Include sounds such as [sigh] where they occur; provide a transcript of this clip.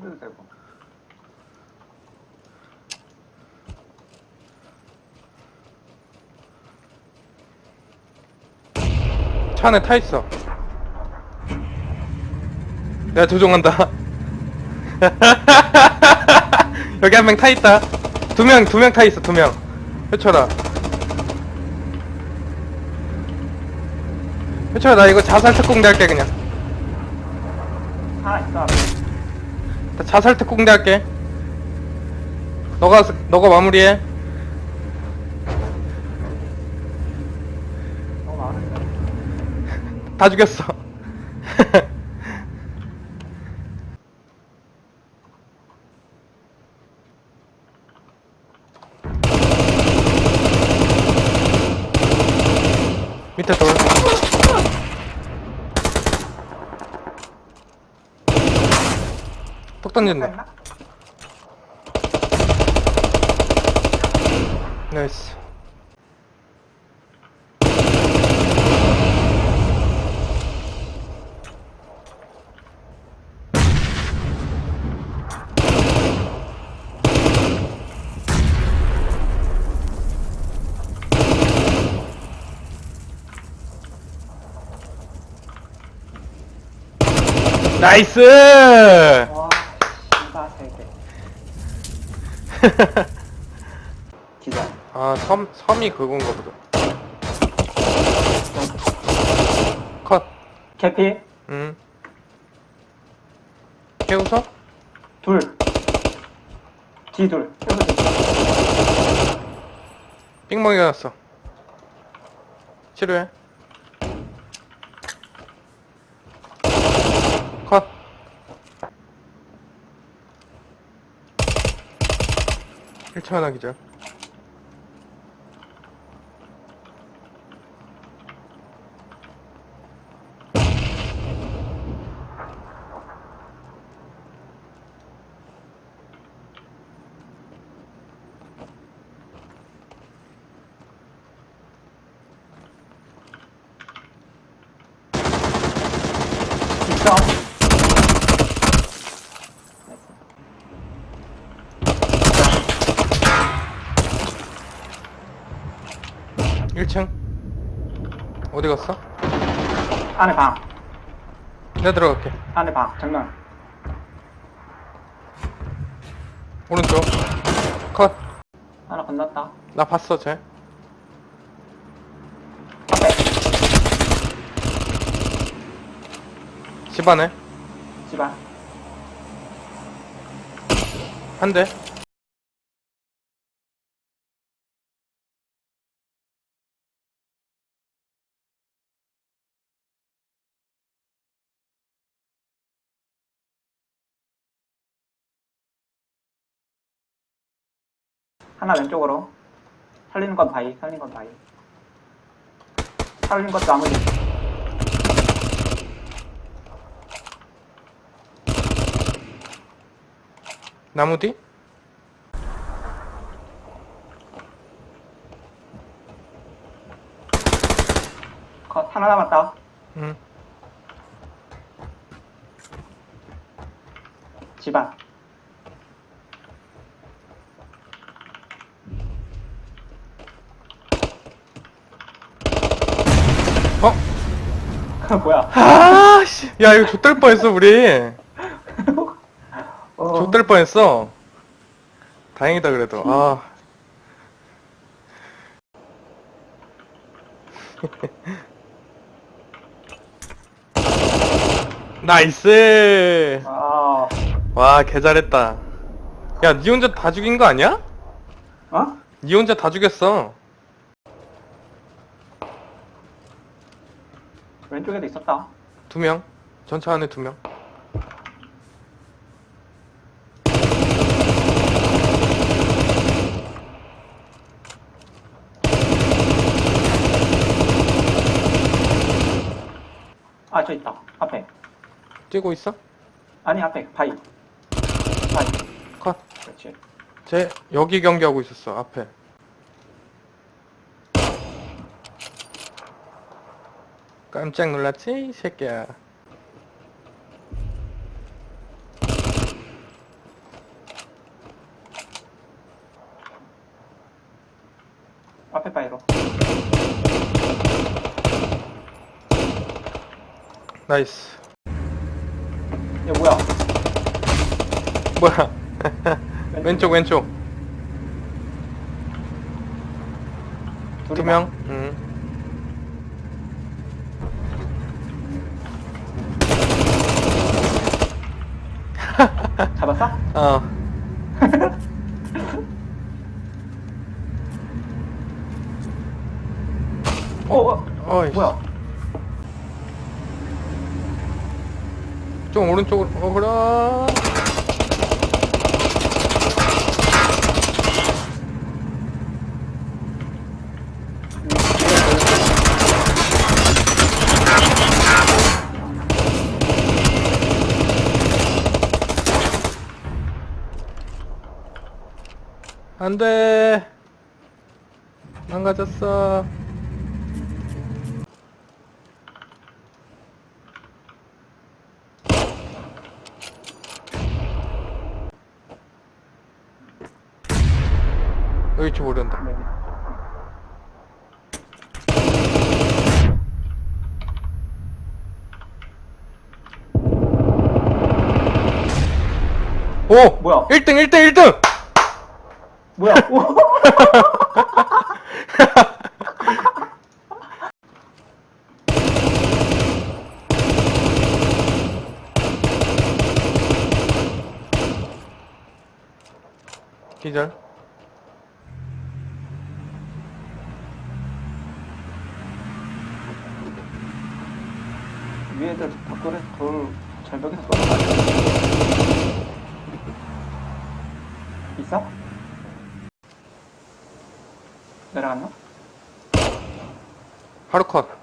그래도 되고. 차 안에 타 있어. 내가 조종한다. [laughs] 여기 한 명 타 있다. 두 명, 두 명 타 있어, 두 명. 효철아. 효철아, 나 이거 자살 특공대 할게, 그냥. 하나 있어. 앞에. 나 자살 특 공대 할게. 너가, 너가 마무리해. [laughs] 다 죽였어. [laughs] 밑에 돌. 던진다. 나이스. 나이스! 와, 씨발 세 개. [laughs] 기자. 아, 섬, 섬이 그건가 보다. 컷. 캐피 응. 깨우서? 둘. 뒤 둘. 삥멍이가 났어. 치료해. 1차 하나 기절 있다. 어디 갔어? 안에 방. 내가 들어갈게. 안에 방. 정면. 오른쪽. 컷. 하나 건넜다. 나 봤어, 쟤. 앞에. 집 안에. 집안. 한 대. 하나 왼쪽으로. 살리는 건 바이. 살리는 건 바이. 살리는 것도 나머지. 나무 뒤? 컷. 하나 남았다. 응. 집안. 어? [laughs] 뭐야? 아, 씨. 야, 이거 좆될 뻔했어, 우리. [laughs] 어, 좆될 뻔했어. 다행이다, 그래도. 아. [laughs] 나이스! 아, 와, 개 잘했다. 야, 니 혼자 다 죽인 거 아니야? 어? 니 혼자 다 죽였어. 왼쪽에도 있었다. 두 명. 전차 안에 두 명. 아, 저 있다. 앞에. 뛰고 있어? 아니, 앞에. 바이. 바이. 컷. 그렇지. 쟤 여기 경기하고 있었어 앞에 깜짝 놀랐지? 이 새끼야. 앞에 바이로. 나이스. 얘 뭐야? 뭐야? [laughs] 왼쪽, 왼쪽. 두명 응. 잡았어? 어. [laughs] 어, 어, 어이. 뭐야? 좀 오른쪽으로 어그라. 안돼. 망가졌어. 여기 좀 모른다. 네. 오! 뭐야? 1등, 1등, 1등! 뭐야? 오! [laughs] 기절. 위에들 벽돌에 돌 절벽에서 아니야? 있어? 내려갔나? 하루 컷.